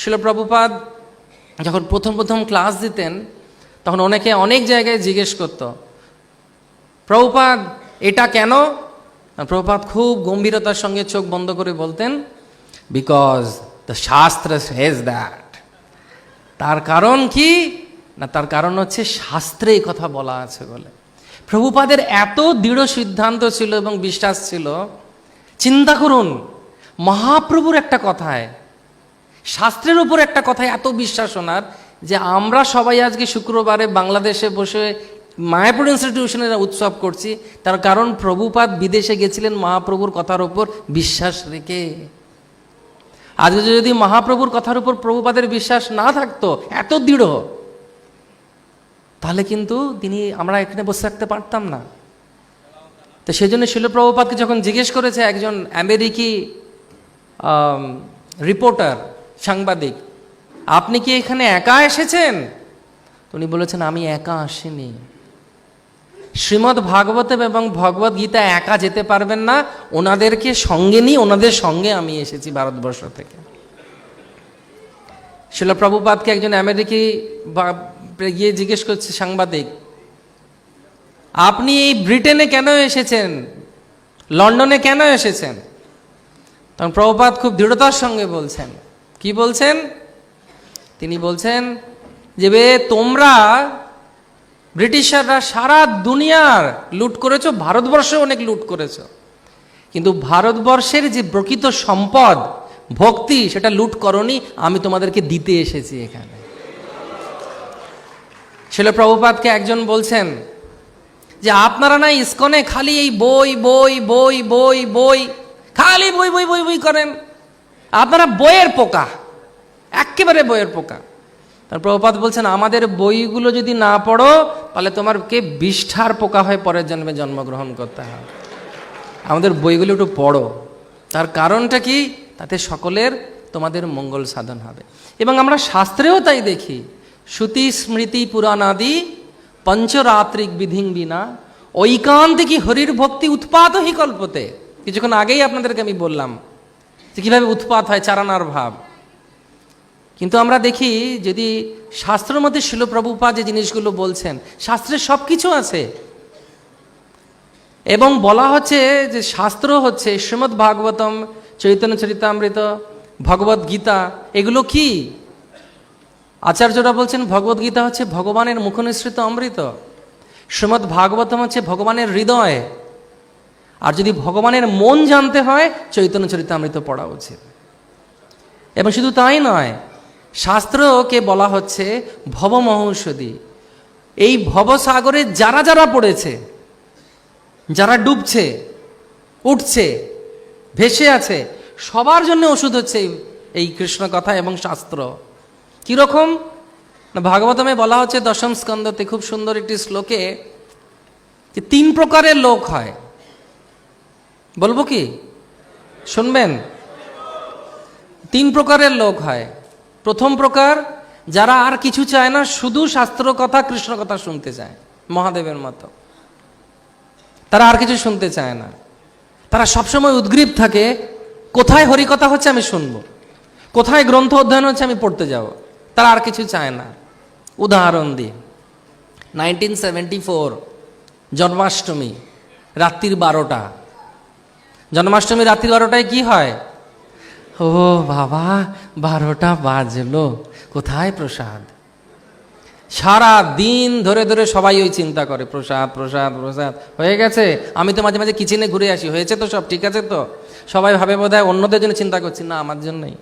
শিলপ্রভুপাদ যখন প্রথম প্রথম ক্লাস দিতেন, তখন অনেকে অনেক জায়গায় জিজ্ঞেস করতো, প্রভুপাদ, এটা কেন? প্রভুপাদ খুব গম্ভীরতার সঙ্গে চোখ বন্ধ করে বলতেন because the shastra has that তার কারণ কি? না, তার কারণ হচ্ছে শাস্ত্রে এই কথা বলা আছে বলে। প্রভুপাদের এত দৃঢ় সিদ্ধান্ত ছিল এবং বিশ্বাস ছিল। চিন্তা করুন, মহাপ্রভুর একটা কথায় শাস্ত্রের উপর একটা কথায় এত বিশ্বাস ওনার যে আমরা সবাই আজকে শুক্রবারে বাংলাদেশে বসে মায়াপুর ইনস্টিটিউশনের উৎসব করছি, তার কারণ প্রভুপাত বিদেশে গেছিলেন মহাপ্রভুর কথার উপর বিশ্বাস রেখে। আজকে যদি মহাপ্রভুর কথার উপর প্রভুপাদের বিশ্বাস না থাকতো, এত দৃঢ়, তাহলে কিন্তু তিনি আমরা এখানে বসে থাকতে পারতাম না। তো সেই জন্য শিলপ্রভুপাদকে যখন জিজ্ঞেস করেছে একজন আমেরিকি রিপোর্টার সাংবাদিক, আপনি কি এখানে একা এসেছেন? উনি বলেছেন, আমি একা আসিনি। শ্রীমদ্ ভাগবতম এবং ভগবত গীতা একা যেতে পারবেন না। ওনাদেরকে সঙ্গে নিয়ে, ওনাদের সঙ্গে আমি এসেছি ভারতবর্ষ থেকে। শিল প্রভুপাদকে একজন আমেরিকি গিয়ে জিজ্ঞেস করছে সাংবাদিক, আপনি এই ব্রিটেনে কেন এসেছেন? লন্ডনে কেন এসেছেন? তখন প্রভুপাত খুব দৃঢ়তার সঙ্গে বলছেন কি বলছেন? তিনি বলছেন যে বে, তোমরা ব্রিটিশাররা সারা দুনিয়ার লুট করেছ, ভারতবর্ষে অনেক লুট করেছ। কিন্তু ভারতবর্ষের যে প্রকৃত সম্পদ, ভক্তি, সেটা লুট করনি, আমি তোমাদেরকে দিতে এসেছি এখানে। ছিল প্রভুপাতকে একজন বলছেন যে, আপনারা না ইস্কনে খালি এই বই বই বই বই বই, খালি বই বই বই বই করেন। আপনারা বইয়ের পোকা, একেবারে বইয়ের পোকা। তার প্রভুপাত বলছেন, আমাদের বইগুলো যদি না পড়ো, তাহলে তোমার কে বিষ্ঠার পোকা হয়ে পরের জন্মে জন্মগ্রহণ করতে হয়। আমাদের বইগুলো একটু পড়ো। তার কারণটা কি? তাতে সকলের তোমাদের মঙ্গল সাধন হবে। এবং আমরা শাস্ত্রেও তাই দেখি শ্রুতি স্মৃতি পুরাণাদি পঞ্চরাত্রিক বিধিং বিনা, ঐকান্তিকী হরির ভক্তি উৎপাত হি কল্পতে। কিছুক্ষণ আগেই আপনাদেরকে আমি বললাম যে কীভাবে উৎপাত হয় চারানার ভাব। কিন্তু আমরা দেখি যদি শাস্ত্রের মধ্যে শিলপ্রভুপা যে জিনিসগুলো বলছেন, শাস্ত্রে সব কিছু আছে। এবং বলা হচ্ছে যে শাস্ত্র হচ্ছে শ্রীমদ্ ভাগবতম চৈতন্য চরিতামৃত, ভগবত গীতা, এগুলো কি? আচার্যরা বলছেন ভগবত গীতা হচ্ছে ভগবানের মুখনিসৃত অমৃত। শ্রীমদ্ ভাগবতম হচ্ছে ভগবানের হৃদয়। আর যদি ভগবানের মন জানতে হয়, চৈতন্য চরিতামৃত পড়া উচিত। এবং শুধু তাই নয়, শাস্ত্রকে বলা হচ্ছে ভবমহৌষধি। এই ভবসাগরে যারা যারা পড়েছে, যারা ডুবছে, উঠছে, ভেসে আছে, সবার জন্য ওষুধ হচ্ছে এই- কৃষ্ণ কথা এবং শাস্ত্র। কীরকম? ভাগবতমে বলা হচ্ছে দশম স্কন্দতে খুব সুন্দর একটি শ্লোকে যে তিন প্রকারের লোক হয়। বলব কি? শুনবেন? তিন প্রকারের লোক হয়। প্রথম প্রকার, যারা আর কিছু চায় না, শুধু শাস্ত্র কথা, কৃষ্ণ কথা শুনতে চায়, মহাদেবের মতো। তারা আর কিছু শুনতে চায় না। তারা সবসময় উদ্গ্রীব থাকে, কোথায় হরিকথা হচ্ছে আমি শুনব? কোথায় গ্রন্থ অধ্যয়ন হচ্ছে আমি পড়তে যাব? তারা আর কিছু চায় না। উদাহরণ দিই। নাইনটিন সেভেন্টি ফোর, জন্মাষ্টমী, রাত্রির বারোটা। জন্মাষ্টমী রাত্রি বারোটায় কি হয়? ও বাবা বারোটা বাজলো। কোথায় প্রসাদ? সারা দিন ধরে ধরে সবাই ওই চিন্তা করে প্রসাদ প্রসাদ প্রসাদ। হয়ে গেছে? আমি তো মাঝে মাঝে কিচেনে ঘুরে আসি হয়েছে তো সব ঠিক আছে তো? সবাই ভাবে বোধ হয় অন্যদের জন্য চিন্তা করছি না আমার জন্যই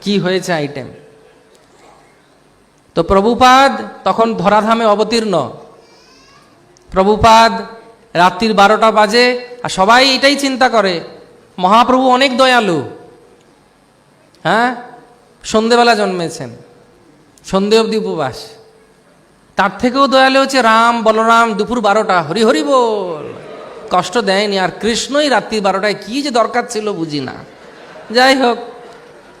কি হয়েছে আইটেম তো প্রভুপাদ তখন ধরাধামে অবতীর্ণ। প্রভুপাদ রাত্রির বারোটা বাজে আর সবাই এটাই চিন্তা করে, মহাপ্রভু অনেক দয়ালু। হ্যাঁ? সন্ধেবেলা জন্মেছেন, সন্ধে অবধি উপবাস। তার থেকেও দয়ালু হচ্ছে রাম, বলরাম, দুপুর বারোটা, হরি হরি বল। কষ্ট দেয়নি, আর কৃষ্ণই রাত্রি বারোটায় কি যে দরকার ছিল বুঝি না। যাই হোক,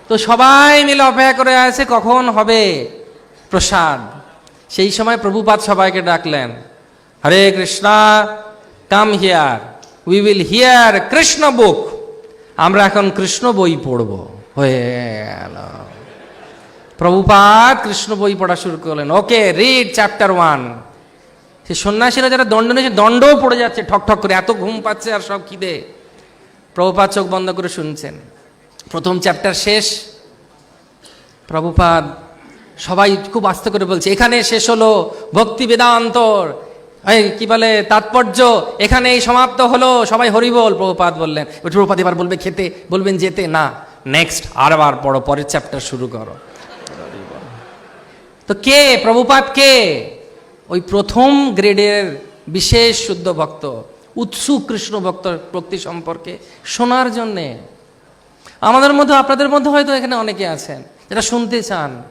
তো সবাই মিলে অপেক্ষা করে আছে কখন হবে প্রসাদ। সেই সময় প্রভুপাদ সবাইকে ডাকলেন, Hare Krishna come here we will hear Krishna book আমরা এখন কৃষ্ণ বই পড়ব। হয়ে গেল। প্রভুপাদ কৃষ্ণ বই পড়া শুরু করলেন। ওকে রিড চ্যাপ্টার ওয়ান সে সন্ন্যাসীরা যারা দণ্ড নিয়েছে, দণ্ডও পড়ে যাচ্ছে, ঠক ঠক করে। এত ঘুম পাচ্ছে আর সব খিদে। প্রভুপাদ চোখ বন্ধ করে শুনছেন। প্রথম চ্যাপ্টার শেষ। প্রভুপাদ সবাই খুব আস্তে করে বলছে, এখানে শেষ হলো ভক্তি বেদান্তর। এই, কি বলে, তাৎপর্য এখানেই সমাপ্ত হলো। সবাই হরি প্রভুপাত বললেন। ওই প্রভুপাদ এবার বলবে, খেতে, বলবেন যেতে? না। নেক্সট আরবার পড়ো, পরের চ্যাপ্টার শুরু করো। তো কে? প্রভুপাত কে? ওই প্রথম গ্রেডের বিশেষ শুদ্ধ ভক্ত উৎসুক কৃষ্ণ ভক্ত ভক্তি সম্পর্কে শোনার জন্যে। আমাদের মধ্যে, আপনাদের মধ্যে হয়তো এখানে অনেকে আছেন, যারা শুনতে চান।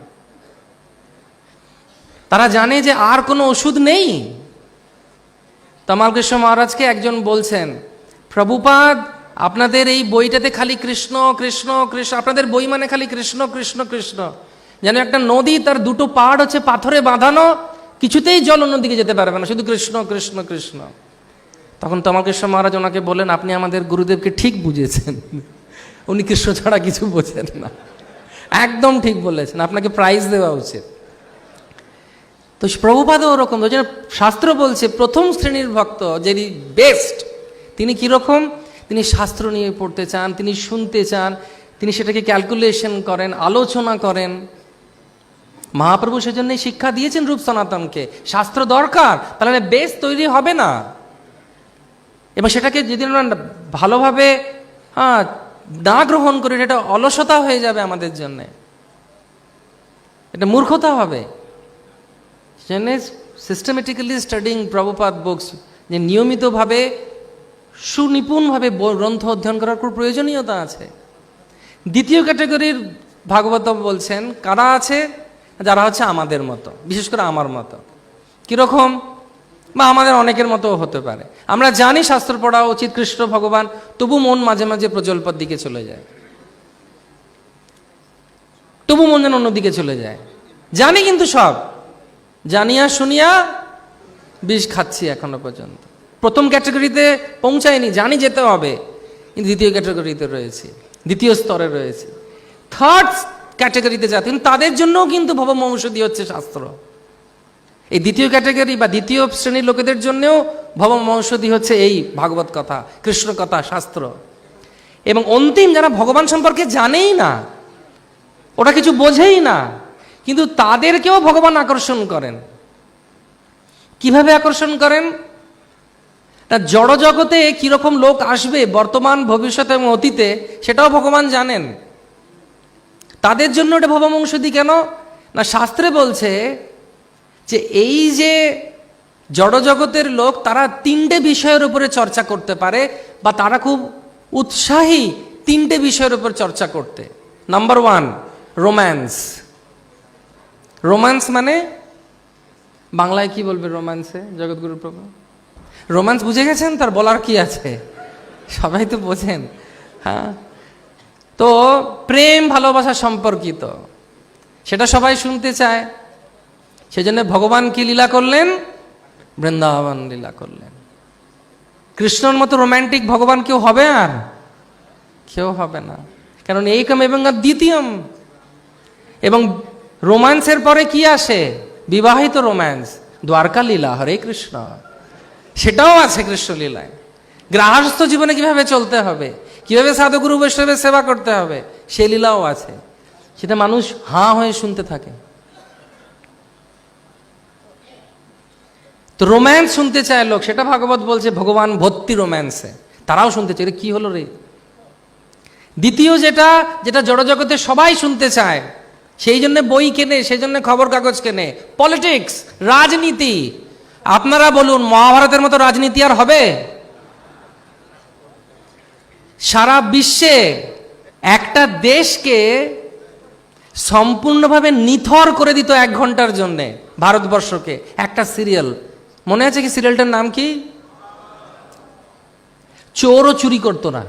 তারা জানে যে আর কোনো ওষুধ নেই। তমাল কৃষ্ণ মহারাজকে একজন বলছেন, প্রভুপাদ, আপনাদের এই বইটাতে খালি কৃষ্ণ কৃষ্ণ কৃষ্ণ, আপনাদের বই মানে খালি কৃষ্ণ কৃষ্ণ কৃষ্ণ। যেন একটা নদী তার দুটো পাড় হচ্ছে পাথরে বাঁধানো, কিছুতেই জল অন্যদিকে যেতে পারবে না, শুধু কৃষ্ণ কৃষ্ণ কৃষ্ণ। তখন তমাল কৃষ্ণ মহারাজ ওনাকে বলেন আপনি আমাদের গুরুদেবকে ঠিক বুঝেছেন। উনি কৃষ্ণ ছাড়া কিছু বোঝেন না। একদম ঠিক বলেছেন। আপনাকে প্রাইজ দেওয়া উচিত। তো প্রভুপাদও ওরকম জন্য শাস্ত্র বলছে, প্রথম শ্রেণির ভক্ত যিনি বেস্ট, তিনি কীরকম? তিনি শাস্ত্র নিয়ে পড়তে চান, তিনি শুনতে চান, তিনি সেটাকে ক্যালকুলেশন করেন, আলোচনা করেন। মহাপ্রভু সেজন্যই শিক্ষা দিয়েছেন রূপ সনাতনকে, শাস্ত্র দরকার, তাহলে বেস তৈরি হবে না। এবং সেটাকে যদি আমরা ভালোভাবে হ্যাঁ না গ্রহণ করি এটা অলসতা হয়ে যাবে আমাদের জন্যে। এটা মূর্খতা হবে। জন্য সিস্টেমেটিক্যালি স্টাডিং প্রভুপাত বুকস যে নিয়মিতভাবে, সুনিপুণভাবে গ্রন্থ অধ্যয়ন করার খুব প্রয়োজনীয়তা আছে। দ্বিতীয় ক্যাটাগরির ভাগবত বলছেন, কারা আছে? যারা হচ্ছে আমাদের মতো, বিশেষ করে আমার মতো। কীরকম? বা আমাদের অনেকের মতো হতে পারে। আমরা জানি শাস্ত্র পড়া উচিত কৃষ্ণ ভগবান, তবু মন মাঝে মাঝে প্রজল্পর দিকে চলে যায়। তবু মন যেন অন্যদিকে চলে যায়। জানি কিন্তু সব। জানিয়া শুনিয়া বিষ খাচ্ছি এখনও পর্যন্ত। প্রথম ক্যাটাগরিতে পৌঁছায়নি, জানি যেতে হবে, কিন্তু দ্বিতীয় ক্যাটাগরিতে রয়েছে, দ্বিতীয় স্তরে রয়েছে। থার্ড ক্যাটাগরিতে যাতে তাদের জন্যও কিন্তু ভবমৌষধি হচ্ছে শাস্ত্র। এই দ্বিতীয় ক্যাটাগরি বা দ্বিতীয় শ্রেণির লোকেদের জন্যও ভবমৌষধি হচ্ছে এই ভাগবত কথা, কৃষ্ণ কথা, শাস্ত্র। এবং অন্তিম যারা ভগবান সম্পর্কে জানেই না, ওরা কিছু বোঝেই না কিন্তু তাদেরকেও ভগবান আকর্ষণ করেন। কীভাবে আকর্ষণ করেন? না জড় জগতে কীরকম লোক আসবে বর্তমান, ভবিষ্যৎ এবং অতীতে, সেটাও ভগবান জানেন। তাদের জন্য এটা ভবমংসদি কেন? না, শাস্ত্রে বলছে যে এই যে জড়জগতের লোক, তারা তিনটে বিষয়ের উপরে চর্চা করতে পারে বা তারা খুব উৎসাহী তিনটে বিষয়ের উপর চর্চা করতে। নাম্বার ওয়ান রোম্যান্স রোম্যান্স মানে? বাংলায় কি বলবে রোম্যান্সে জগৎগুরু প্রভু? রোম্যান্স বুঝে গেছেন? তার বলার কি আছে? সবাই তো বোঝেন। হ্যাঁ? তো প্রেম ভালোবাসা সম্পর্কিত। সেটা সবাই শুনতে চায়। সেজন্য ভগবান কি লীলা করলেন? বৃন্দাবন লীলা করলেন। কৃষ্ণর মতো রোম্যান্টিক ভগবান কেউ হবে আর? কেউ হবে না। কারণ এইকম এবং দ্বিতীয়ম। এবং রোম্যান্সের পরে কি আসে? বিবাহিত রোম্যান্স। দ্বারকা লীলা হরে কৃষ্ণ। সেটাও আছে কৃষ্ণ লীলায় গ্রাহস্থ জীবনে কীভাবে চলতে হবে? কীভাবে সাধুগুরু বৈষ্ণবের সেবা করতে হবে? সে লীলাও আছে। সেটা মানুষ হাঁ হয়ে শুনতে থাকে। তো রোম্যান্স শুনতে চায় লোক। সেটা ভাগবত বলছে ভগবান ভর্তি রোম্যান্সে। তারাও শুনতে চায়। কি হলো রে? দ্বিতীয় যেটা যেটা জড়জগতে সবাই শুনতে চায় সেই জন্য বই কেনে, সেই জন্য খবর কাগজ কেনে। পলিটিক্স রাজনীতি। আপনারা বলুন, মহাভারতের মতো রাজনীতি আর হবে? সারা বিশ্বে একটা দেশকে সম্পূর্ণভাবে নিথর করে দিত এক ঘণ্টার জন্যে ভারতবর্ষকে। একটা সিরিয়াল। মনে আছে কি সিরিয়ালটার নাম কি? চোরও চুরি করতো না।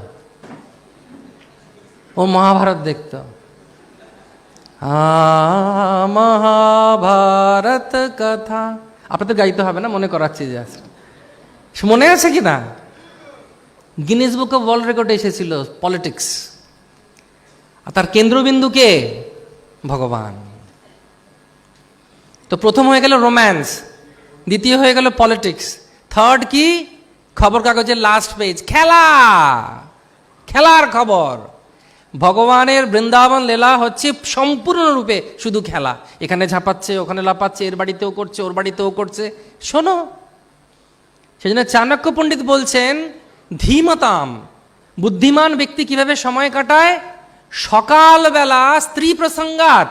ও মহাভারত দেখত। মহাভারত কথা। আপনাদের গাইতে হবে না, মনে করাচ্ছি যে মনে আছে কি না? Guinness book of world record এসেছিল পলিটিক্স আর তার কেন্দ্রবিন্দু কে? ভগবান। তো প্রথম হয়ে গেল রোম্যান্স দ্বিতীয় হয়ে গেল পলিটিক্স থার্ড কি? খবর কাগজের লাস্ট পেজ খেলা! খেলার খবর। ভগবানের বৃন্দাবন লীলা হচ্ছে সম্পূর্ণরূপে শুধু খেলা। এখানে ঝাঁপাচ্ছে, ওখানে লাপাচ্ছে এর বাড়িতেও করছে, ওর বাড়িতেও করছে। শোনো, সেজন্য চাণক্য পণ্ডিত বলছেন, ধীমতাম, বুদ্ধিমান ব্যক্তি কীভাবে সময় কাটায়? সকালবেলা স্ত্রী প্রসঙ্গাত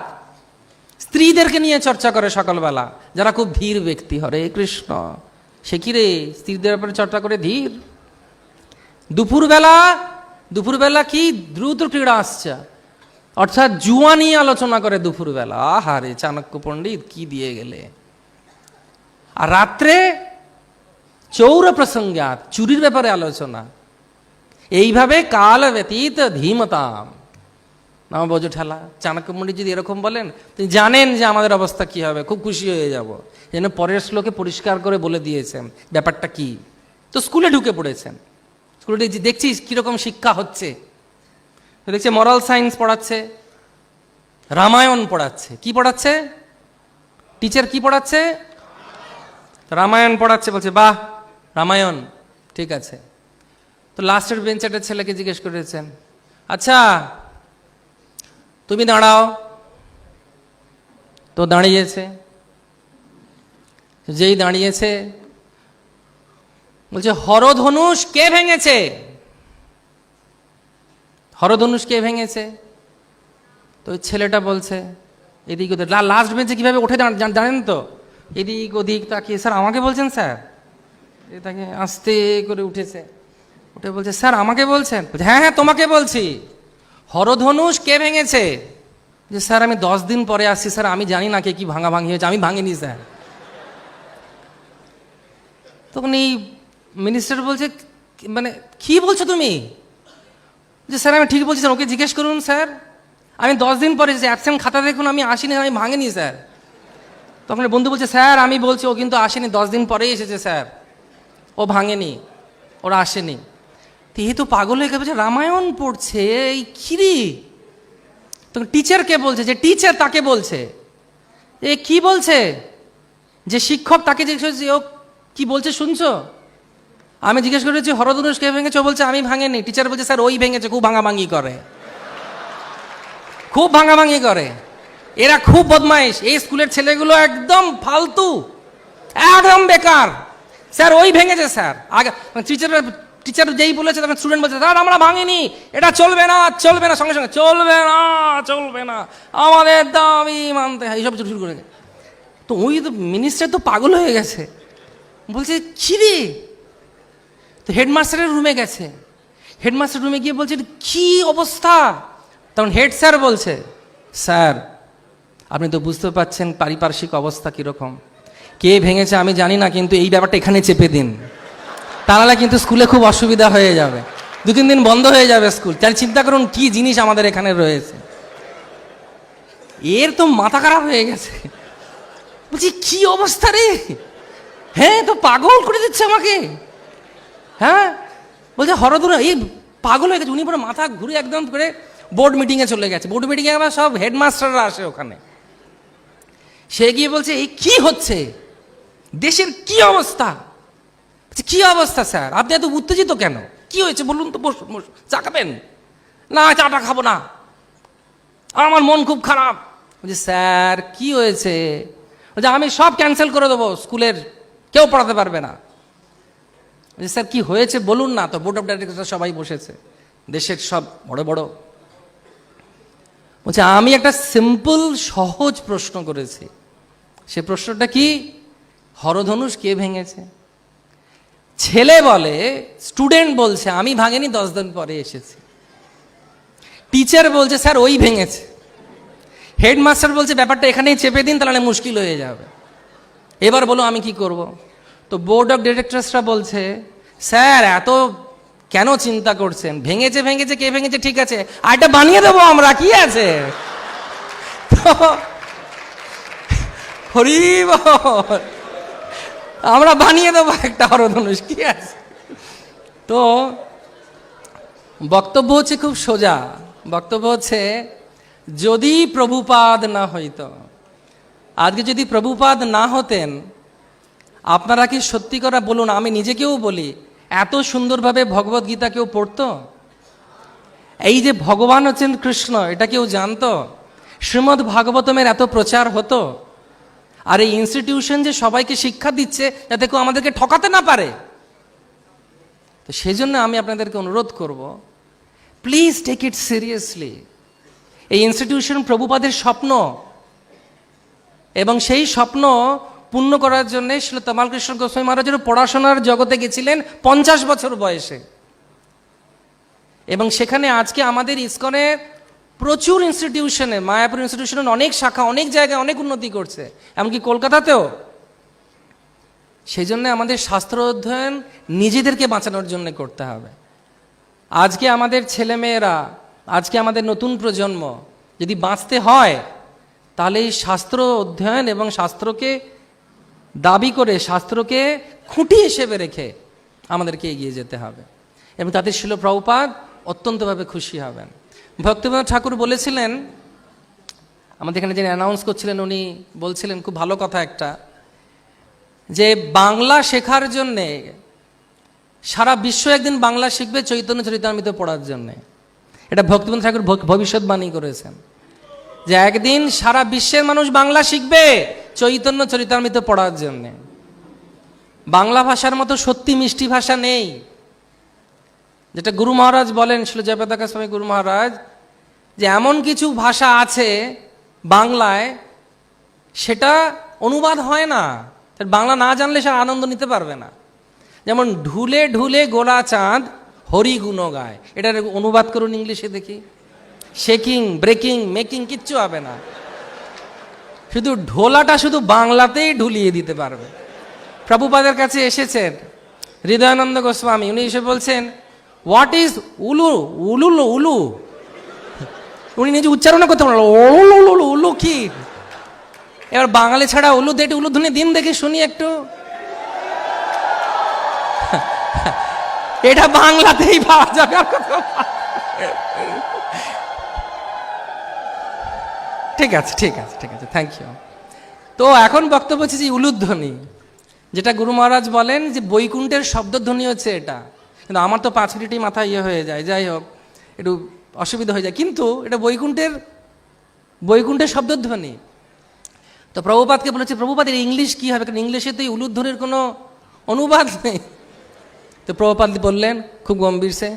স্ত্রীদেরকে নিয়ে চর্চা করে সকালবেলা। যারা খুব ধীর ব্যক্তি, হরে কৃষ্ণ। সে কি রে, স্ত্রীদের ব্যাপারে চর্চা করে ধীর? দুপুরবেলা দুপুরবেলা কি দ্রুত ক্রীড়া আসছে? অর্থাৎ জুয়া নিয়ে আলোচনা করে দুপুরবেলা। আহারে চাণক্য পণ্ডিত, কি দিয়ে গেলে? আর রাত্রে চৌর প্রসঙ্গাত চুরির ব্যাপারে আলোচনা। এইভাবে কাল ব্যতীত ধীমতাম। নামা বোঝো ঠেলা, চাণক্য পণ্ডিত যদি এরকম বলেন, তিনি জানেন যে আমাদের অবস্থা কি হবে, খুব খুশি হয়ে যাব। যেন পরের শ্লোকে পরিষ্কার করে বলে দিয়েছেন, ব্যাপারটা কি? তো স্কুলে ঢুকে পড়েছেন। স্কুলে দেখছিস কীরকম শিক্ষা হচ্ছে? দেখছি মরাল সায়েন্স পড়াচ্ছে, রামায়ণ পড়াচ্ছে। কি পড়াচ্ছে? টিচার কি পড়াচ্ছে? রামায়ণ পড়াচ্ছে, বলছে, বাহ, রামায়ণ, ঠিক আছে। তো লাস্টের বেঞ্চে একটা ছেলেকে জিজ্ঞেস করেছেন আচ্ছা তুমি দাঁড়াও। তো দাঁড়িয়েছে। যেই দাঁড়িয়েছে বলছে, হরধনুষ কে ভেঙেছে? হরধনুষ কে ভেঙেছে? তো ওই ছেলেটা বলছে, এদিক ওদিক লাস্ট বেঞ্চে কীভাবে উঠে জানেন তো? এদিক ওদিক তাকিয়ে, স্যার, আমাকে বলছেন, স্যার? এ তাকে আস্তে করে উঠেছে। উঠে বলছে, স্যার, আমাকে বলছেন? হ্যাঁ হ্যাঁ তোমাকে বলছি। হরধনুষ কে ভেঙেছে? যে স্যার, আমি দশ দিন পরে আসছি, স্যার, আমি জানি না কে কি ভাঙা ভাঙি হয়েছে, আমি ভাঙিনি, স্যার। তখন এই মিনিস্টার বলছে মানে কি বলছো তুমি? যে, স্যার, আমি ঠিক বলছি, স্যার, ওকে জিজ্ঞেস করুন, স্যার। আমি দশ দিন পরে যে অ্যাবসেন্ট খাতা দেখুন, আমি আসিনি আমি ভাঙিনি, স্যার। তখন বন্ধু বলছে, স্যার, আমি বলছি, ও কিন্তু আসেনি, দশ দিন পরেই এসেছে, স্যার। ও ভাঙেনি, ওরা আসেনি। তো পাগল হয়ে গেছে, রামায়ণ পড়ছে, এই খিরি। তখন টিচারকে বলছে, যে টিচার তাকে বলছে, এ কি বলছে? যে, শিক্ষক তাকে করছে, ও কি বলছে, শুনছো? আমি জিজ্ঞেস করেছি হরদনুষ কে ভেঙেছে? বলছে, আমি ভাঙেনি। টিচার বলছে, স্যার, ওই ভেঙেছে, খুব ভাঙাভাঙি করে। খুব ভাঙাভাঙি করে। এরা খুব বদমাইশ। এই স্কুলের ছেলেগুলো একদম ফালতু, একদম বেকার। স্যার, ওই ভেঙেছে, স্যার। আগে টিচার টিচার যেই বলেছে তখন স্টুডেন্ট বলছে, স্যার, আমরা ভাঙিনি। এটা চলবে না চলবে না। সঙ্গে সঙ্গে, চলবে না চলবে না। আমাদের দাবি মানতে হয়। এইসব শুরু করে। তো ওই তো মিনিস্টার তো পাগল হয়ে গেছে। বলছে কি রে তো হেডমাস্টারের রুমে গেছে। হেডমাস্টার রুমে গিয়ে বলছে, "এটা কি অবস্থা? তখন হেড স্যার বলছে, স্যার, আপনি তো বুঝতে পারছেন পারিপার্শ্বিক অবস্থা কীরকম। কে ভেঙেছে আমি জানি না, কিন্তু এই ব্যাপারটা এখানে চেপে দিন। তাহলে কিন্তু স্কুলে খুব অসুবিধা হয়ে যাবে। দু তিন দিন বন্ধ হয়ে যাবে স্কুল। তাহলে চিন্তা করুন কি জিনিস আমাদের এখানে রয়েছে। এর তো মাথা খারাপ হয়ে গেছে। বলছি, কি অবস্থা রে? হ্যাঁ তো পাগল করে দিচ্ছে আমাকে। হ্যাঁ? বলছে, হরদুর, এই পাগল হয়ে গেছে। উনি পুরো মাথা ঘুরে একদম করে বোর্ড মিটিংয়ে চলে গেছে। বোর্ড মিটিংয়ে আবার সব হেডমাস্টাররা আসে ওখানে। সে গিয়ে বলছে, এই কি হচ্ছে? দেশের কি অবস্থা? কি অবস্থা, স্যার? আপনি এত উত্তেজিত কেন? কি হয়েছে? বলুন তো, বসুন বসুন, চা খাবেন? না, চাটা খাব না। আমার মন খুব খারাপ। বলছে, স্যার, কি হয়েছে? বলছে, আমি সব ক্যান্সেল করে দেবো, স্কুলের। কেউ পড়াতে পারবে না। বলছে, স্যার কি হয়েছে? বলুন না। তো বোর্ড অফ ডাইরেক্টর সবাই বসেছে। দেশের সব বড় বড়। বলছে আমি একটা সিম্পল সহজ প্রশ্ন করেছি। সে প্রশ্নটা কি? হরধনুষ কে ভেঙেছে? ছেলে বলে স্টুডেন্ট বলছে আমি ভাঙেনি দশ দিন পরে এসেছি। টিচার বলছে স্যার ওই ভেঙেছে। হেডমাস্টার বলছে ব্যাপারটা এখানেই চেপে দিন তাহলে মুশকিল হয়ে যাবে। এবার বলো আমি কি করব? তো বোর্ড অফ ডিরেক্টরসরা বলছে, স্যার, এত কেন চিন্তা করছেন? ভেঙেছে ভেঙেছে, কে ভেঙেছে ঠিক আছে। আর এটা বানিয়ে দেবো আমরা, কি আছে। আমরা বানিয়ে দেবো একটা হরধনুষ কি আছে? তো বক্তব্য হচ্ছে খুব সোজা। বক্তব্য হচ্ছে, যদি প্রভুপাদ না হইত, আজকে যদি প্রভুপাদ না হতেন আপনারা কি সত্যি করা বলুন, আমি নিজেকেও বলি, এত সুন্দরভাবে ভগবত গীতা কেউ পড়তো? এই যে ভগবান হচ্ছেন কৃষ্ণ, এটা কেউ জানতো? শ্রীমদ্ ভাগবতমের এত প্রচার হতো? আর এই ইনস্টিটিউশন যে সবাইকে শিক্ষা দিচ্ছে, যাতে কেউ আমাদেরকে ঠকাতে না পারে? তো সেই জন্য আমি আপনাদেরকে অনুরোধ করব প্লিজ টেক ইট সিরিয়াসলি এই ইনস্টিটিউশন প্রভুপাদের স্বপ্ন, এবং সেই স্বপ্ন পূর্ণ করার জন্য শিল তমাল কৃষ্ণ গোস্বামী মহারাজের পড়াশোনার জগতে গেছিলেন পঞ্চাশ বছর বয়সে। এবং সেখানে আজকে আমাদের ইসকনে প্রচুর ইনস্টিটিউশনে মায়াপুর ইনস্টিটিউশনের অনেক শাখা, অনেক জায়গায় অনেক উন্নতি করছে। এমনকি কলকাতাতেও। সেই জন্য আমাদের শাস্ত্র অধ্যয়ন নিজেদেরকে বাঁচানোর জন্য করতে হবে। আজকে আমাদের ছেলেমেয়েরা, আজকে আমাদের নতুন প্রজন্ম যদি বাঁচতে হয়, তাহলে এই শাস্ত্র অধ্যয়ন এবং শাস্ত্রকে দাবি করে শাস্ত্রকে খুঁটি হিসেবে রেখে আমাদেরকে এগিয়ে যেতে হবে। এবং তাতে শিল প্রভুপাদ অত্যন্তভাবে খুশি হবেন। ভক্তিবন্ধ ঠাকুর বলেছিলেন, আমাদের এখানে যিনি অ্যানাউন্স করছিলেন, উনি বলছিলেন, খুব ভালো কথা একটা, যে বাংলা শেখার জন্যে, সারা বিশ্ব একদিন বাংলা শিখবে চৈতন্য চরিতামৃত পড়ার জন্যে। এটা ভক্তিবন্ধ ঠাকুর ভবিষ্যৎবাণী করেছেন। যে একদিন সারা বিশ্বের মানুষ বাংলা শিখবে চৈতন্য চরিতামৃত পড়ার জন্যে। বাংলা ভাষার মতো সত্যি মিষ্টি ভাষা নেই। যেটা গুরু মহারাজ বলেন ছিল জয়পতাকা স্বামী গুরু মহারাজ, যে এমন কিছু ভাষা আছে বাংলায়, সেটা অনুবাদ হয় না। বাংলা না জানলে সে আনন্দ নিতে পারবে না। যেমন ঢুলে ঢুলে গোলা চাঁদ হরি গুণ গায় এটার অনুবাদ করুন ইংলিশে দেখি। শেকিং ব্রেকিং মেকিং কিচ্ছু হবে না। শুধু ঢোলাটা শুধু বাংলাতেই ঢুলিয়ে দিতে পারবে। প্রভুপাদের কাছে এসেছেন হৃদয়ানন্দ গোস্বামী, উনি এসে বলছেন হোয়াট ইজ উলু উলু উলু উনি নিজে উচ্চারণ করতে পারল উলু কি? এবার বাঙালি ছাড়া উলু দেটে, উলু ধুনে, দিন দেখে শুনি একটু। এটা বাংলাতেই পাওয়া যাবে ঠিক আছে ঠিক আছে ঠিক আছে থ্যাংক ইউ তো এখন বক্তব্য হচ্ছে যে উলুধ্বনি, যেটা গুরু মহারাজ বলেন যে বৈকুণ্ঠের শব্দধ্বনি হচ্ছে এটা। কিন্তু আমার তো পাঁচ মিনিটই মাথা ইয়ে হয়ে যায়, যাই হোক, একটু অসুবিধা হয়ে যায়। কিন্তু এটা বৈকুণ্ঠের বৈকুণ্ঠের শব্দধ্বনি। তো প্রভুপাতকে বলেছে প্রভুপাতের ইংলিশ কী হবে? কারণ ইংলিশে তো এই উলুধ্বনির কোনো অনুবাদ নেই। তো প্রভুপাত বললেন, খুব গম্ভীর সে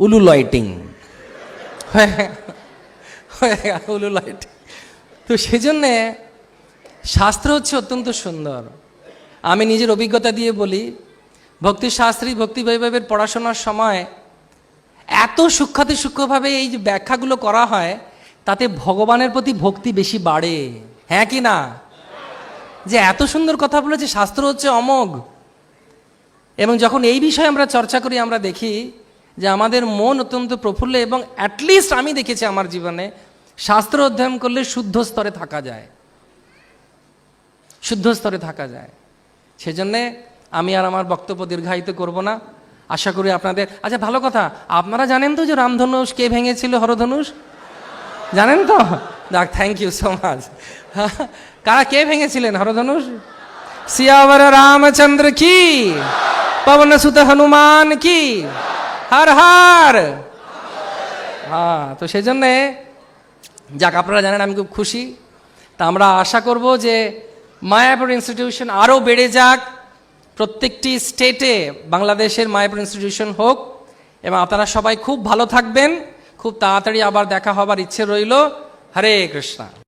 উলু লাইটিং হয়ে হয়ে গেল উলু লাইটিং তো সেজন্যে শাস্ত্র হচ্ছে অত্যন্ত সুন্দর। আমি নিজের অভিজ্ঞতা দিয়ে বলি ভক্তি শাস্ত্রী ভক্তি বৈভবের পড়াশোনার সময় এত সূক্ষ্মাতি সূক্ষ্মভাবে এই যে ব্যাখ্যাগুলো করা হয়, তাতে ভগবানের প্রতি ভক্তি বেশি বাড়ে। হ্যাঁ কি না? যে এত সুন্দর কথা বলেছে, শাস্ত্র হচ্ছে অমোঘ। এবং যখন এই বিষয়ে আমরা চর্চা করি, আমরা দেখি যে আমাদের মন অত্যন্ত প্রফুল্ল এবং অ্যাটলিস্ট আমি দেখেছি আমার জীবনে শাস্ত্র অধ্যয়ন করলে শুদ্ধ স্তরে থাকা যায়। শুদ্ধ স্তরে থাকা যায়। সেজন্যে আমি আর আমার বক্তব্য দীর্ঘায়িত করব না। আশা করি আপনাদের আচ্ছা ভালো কথা, আপনারা জানেন তো যে রামধনুষ কে ভেঙেছিল, হরধনুষ? জানেন তো? দেখ থ্যাংক ইউ সো মাচ কারা কে ভেঙেছিলেন, হরধনুষ? সিয়াবর রামচন্দ্র কি? পবন সুত হনুমান কি? হর হর। হ্যাঁ তো সেই জন্যে যাক, আপনারা জানেন, আমি খুব খুশি। তা আমরা আশা করব যে মায়াপুর ইনস্টিটিউশন আরও বেড়ে যাক। প্রত্যেকটি স্টেটে বাংলাদেশের মায়াপুর ইনস্টিটিউশন হোক। এবং আপনারা সবাই খুব ভালো থাকবেন। খুব তাড়াতাড়ি আবার দেখা হবার ইচ্ছে রইল। হরে কৃষ্ণা।